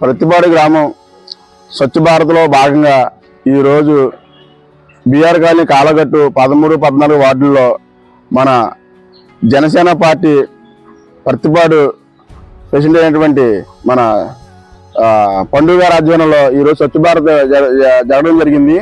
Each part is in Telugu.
ప్రతిపాడు గ్రామం స్వచ్ఛ భారత్లో భాగంగా ఈరోజు బీఆర్ కాలనీ కాలగట్టు పదమూడు పద్నాలుగు వార్డుల్లో మన జనసేన పార్టీ ప్రతిపాడు ప్రెసిడెంట్ అయినటువంటి మన పండుగ గారి ఈరోజు స్వచ్ఛ భారత్ జ- జరగడం జరిగింది.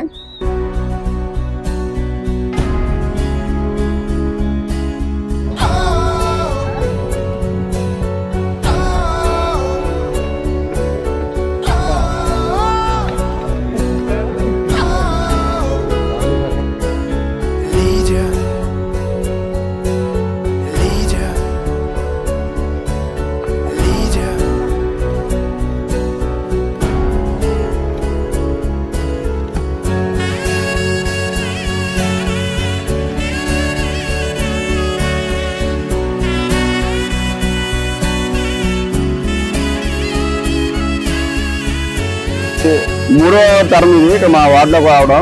మూడో తరం ఇది ఇక మా వార్డులోకి రావడం.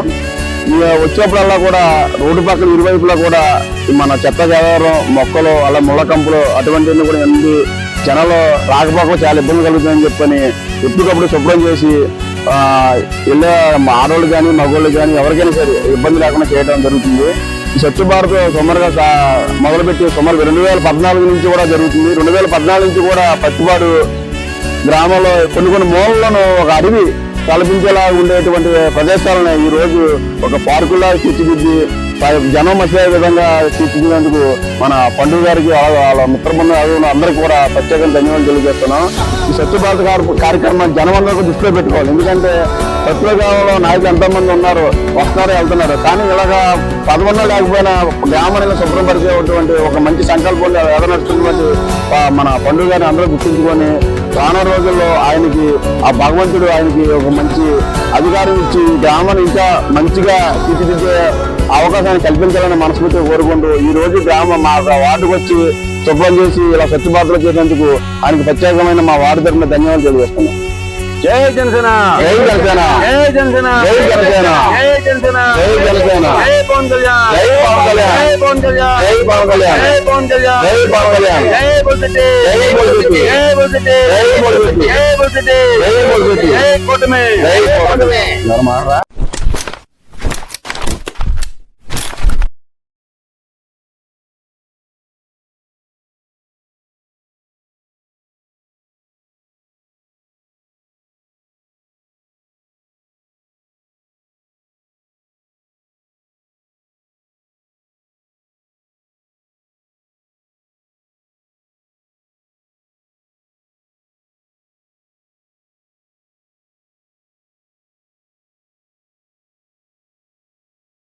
ఇక వచ్చేప్పుడల్లా కూడా రోడ్డు పక్కన ఇరువైపులా కూడా మన చెత్త చెదారం మొక్కలు అలా ముళ్ళ కంపులు అటువంటివన్నీ కూడా ఎందు జనాలు రాకపోకలు చాలా ఇబ్బంది కలుగుతుందని చెప్పని ఎప్పటికప్పుడు శుభ్రం చేసి వెళ్ళే మా ఆడవాళ్ళు కానీ మగవాళ్ళు కానీ ఎవరికైనా సరే ఇబ్బంది లేకుండా చేయడం జరుగుతుంది. స్వచ్ఛ భారత్ సుమారుగా మొదలుపెట్టి సుమారు రెండు వేల పద్నాలుగు నుంచి కూడా జరుగుతుంది. రెండు వేల పద్నాలుగు నుంచి కూడా పత్తిపాడు గ్రామంలో కొన్ని కొన్ని మూలలను ఒక అడవి తలపించేలా ఉండేటువంటి ప్రదేశాలను ఈ రోజు ఒక పార్కులా తీర్చిదిద్ది జనం వచ్చే విధంగా తీర్చిదిద్దేందుకు మన పండుగ గారికి వాళ్ళ వాళ్ళ మిత్ర బృందం అందరికీ కూడా ప్రత్యేకంగా ధన్యవాదాలు తెలియజేస్తున్నాం. ఈ స్వచ్ఛ భారత్ కార్యక్రమాన్ని జనం అందరికీ దృష్టిలో పెట్టుకోవాలి. ఎందుకంటే పత్రిక నాయకులు ఎంతమంది ఉన్నారు వస్తున్నారు వెళ్తున్నారు. కానీ ఇలాగా పదకొండు లేకపోయినా గ్రామాలను శుభ్రపరిచేటువంటి ఒక మంచి సంకల్పం ఎదనడుతున్నటువంటి మన పండుగ గారిని అందరూ గుర్తుంచుకొని రానున్న రోజుల్లో ఆయనకి ఆ భగవంతుడు ఆయనకి ఒక మంచి అధికారం ఇచ్చి గ్రామాన్ని ఇంకా మంచిగా తీర్చిదిద్దే అవకాశాన్ని కల్పించాలని మనస్ఫూర్తిగా కోరుకుంటూ ఈ రోజు గ్రామం మా వార్డుకు వచ్చి శుభ్రం చేసి ఇలా స్వచ్ఛ భారత్లో చేసేందుకు ఆయనకు ప్రత్యేకమైన మా వార్డు తరఫున ధన్యవాదాలు తెలియజేస్తున్నాం. జై జనసేన! జై జనసేన! జై జనసేన! జై జనసేన! జై జనసేన! జై జనసేన! జై పవన్ కళ్యాణ్! జై పవన్ కళ్యాణ్ జై పవన్ కళ్యాణ్ జై పవన్ కళ్యాణ్ జై పవన్ కళ్యాణ్ జై కళ్యాణ్ జై బొల్సిటీ జై బొల్సిటీ. జై బొల్సిటీ జై బొల్సిటీ. జై బొల్సిటీ జై బొల్సిటీ. జై కూటమి